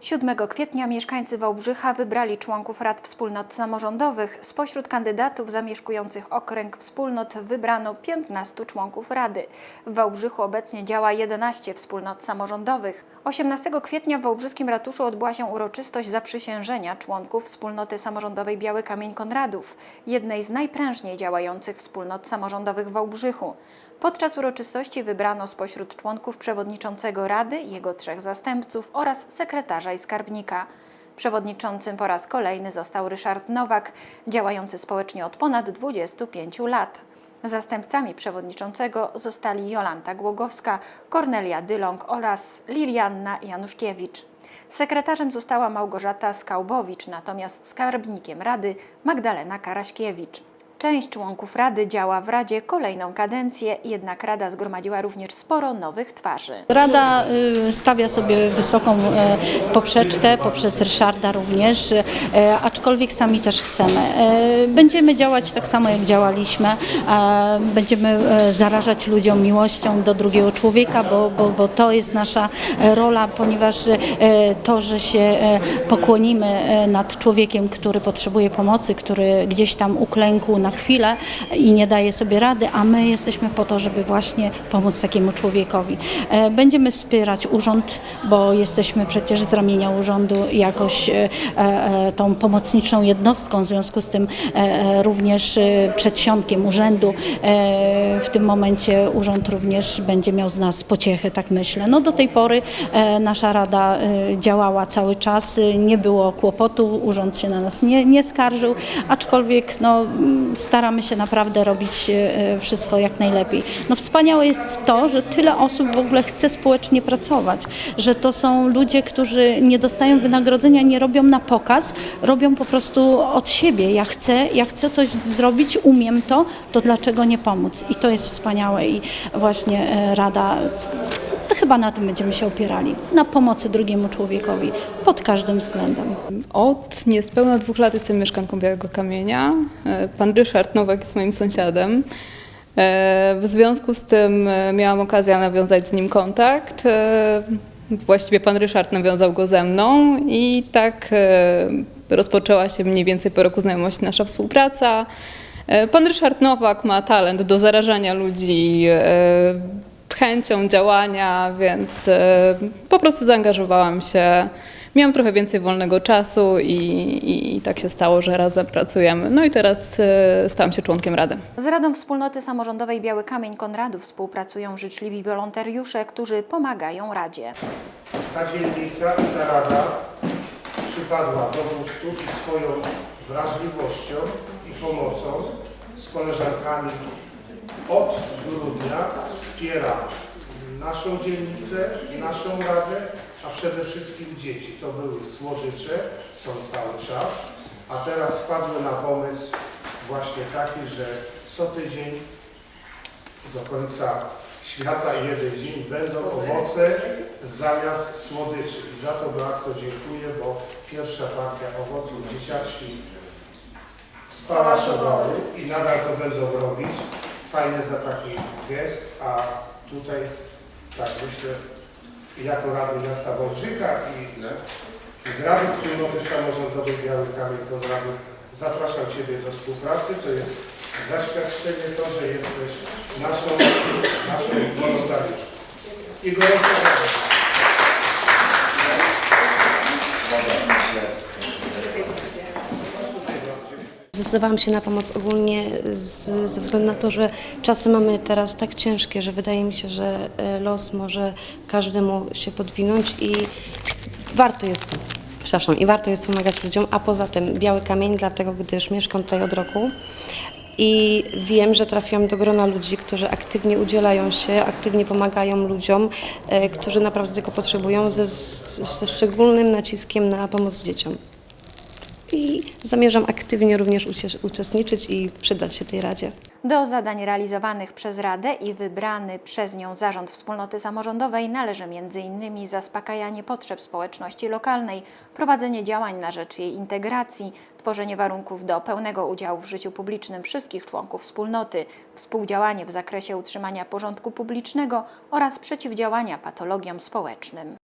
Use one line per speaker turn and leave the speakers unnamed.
7 kwietnia mieszkańcy Wałbrzycha wybrali członków rad wspólnot samorządowych. Spośród kandydatów zamieszkujących okręg wspólnot wybrano 15 członków rady. W Wałbrzychu obecnie działa 11 wspólnot samorządowych. 18 kwietnia w Wałbrzyskim Ratuszu odbyła się uroczystość zaprzysiężenia członków wspólnoty samorządowej Biały Kamień Konradów, jednej z najprężniej działających wspólnot samorządowych w Wałbrzychu. Podczas uroczystości wybrano spośród członków przewodniczącego Rady, jego trzech zastępców oraz sekretarza i skarbnika. Przewodniczącym po raz kolejny został Ryszard Nowak, działający społecznie od ponad 25 lat. Zastępcami przewodniczącego zostali Jolanta Głogowska, Kornelia Dylong oraz Lilianna Januszkiewicz. Sekretarzem została Małgorzata Skałbowicz, natomiast skarbnikiem Rady Magdalena Karaśkiewicz. Część członków Rady działa w Radzie kolejną kadencję, jednak Rada zgromadziła również sporo nowych twarzy.
Rada y, stawia sobie wysoką e, poprzeczkę, poprzez Ryszarda również, e, aczkolwiek sami też chcemy. Będziemy działać tak samo jak działaliśmy, będziemy zarażać ludziom miłością do drugiego człowieka, bo, bo, bo to jest nasza rola, ponieważ to, że się pokłonimy nad człowiekiem, który potrzebuje pomocy, który gdzieś tam uklękł na chwilę i nie daje sobie rady, a my jesteśmy po to, żeby właśnie pomóc takiemu człowiekowi. E, Będziemy wspierać urząd, bo jesteśmy przecież z ramienia urzędu jakoś e, e, tą pomocniczą jednostką, w związku z tym również przedsionkiem urzędu. W tym momencie urząd również będzie miał z nas pociechy, tak myślę. No do tej pory nasza rada działała cały czas, nie było kłopotu, urząd się na nas nie, nie skarżył, aczkolwiek no, staramy się naprawdę robić e, wszystko jak najlepiej. No wspaniałe jest to, że tyle osób w ogóle chce społecznie pracować, że to są ludzie, którzy nie dostają wynagrodzenia, nie robią na pokaz, robią po prostu od siebie. Ja chcę, ja chcę coś zrobić, umiem to, to dlaczego nie pomóc? I to jest wspaniałe i właśnie e, Rada to chyba na tym będziemy się opierali, na pomocy drugiemu człowiekowi pod każdym względem.
Od niespełna dwóch lat jestem mieszkanką Białego Kamienia. E, Pan Ryszard Nowak jest moim sąsiadem. E, W związku z tym e, miałam okazję nawiązać z nim kontakt. Właściwie pan Ryszard nawiązał go ze mną i tak rozpoczęła się mniej więcej po roku znajomości nasza współpraca. Pan Ryszard Nowak ma talent do zarażania ludzi chęcią działania, więc e, po prostu zaangażowałam się. Miałam trochę więcej wolnego czasu i, i, i tak się stało, że razem pracujemy. No i teraz e, stałam się członkiem Rady.
Z Radą Wspólnoty Samorządowej Biały Kamień Konradów współpracują życzliwi wolontariusze, którzy pomagają Radzie.
ta dzielnica i ta rada przypadła do gustu swoją wrażliwością i pomocą z koleżankami od grudnia wspiera naszą dzielnicę, naszą radę, a przede wszystkim dzieci. To były słodycze, są cały czas, a teraz wpadły na pomysł właśnie taki, że co tydzień do końca świata jeden dzień będą owoce zamiast słodyczy. I za to bardzo dziękuję, bo pierwsza partia owoców dzieciaczki spałaszowały i nadal to będą robić. Fajny za taki gest, a tutaj tak myślę, jako Rady Miasta Wałbrzycha i z Rady Wspólnoty Samorządowej Biały Kamień Konradów zapraszam Ciebie do współpracy. To jest zaświadczenie to, że jesteś naszą, naszą wolontariuszką. I gorąco proszę.
Zdecydowałam się na pomoc ogólnie z, ze względu na to, że czasy mamy teraz tak ciężkie, że wydaje mi się, że e, los może każdemu się podwinąć i warto jest, przepraszam, i warto jest pomagać ludziom, a poza tym Biały Kamień, dlatego gdyż mieszkam tutaj od roku i wiem, że trafiłam do grona ludzi, którzy aktywnie udzielają się, aktywnie pomagają ludziom, e, którzy naprawdę tego potrzebują, ze, ze szczególnym naciskiem na pomoc dzieciom i zamierzam aktywnie również uczestniczyć i przydać się tej Radzie.
Do zadań realizowanych przez Radę i wybrany przez nią zarząd wspólnoty samorządowej należy m.in. zaspokajanie potrzeb społeczności lokalnej, prowadzenie działań na rzecz jej integracji, tworzenie warunków do pełnego udziału w życiu publicznym wszystkich członków wspólnoty, współdziałanie w zakresie utrzymania porządku publicznego oraz przeciwdziałania patologiom społecznym.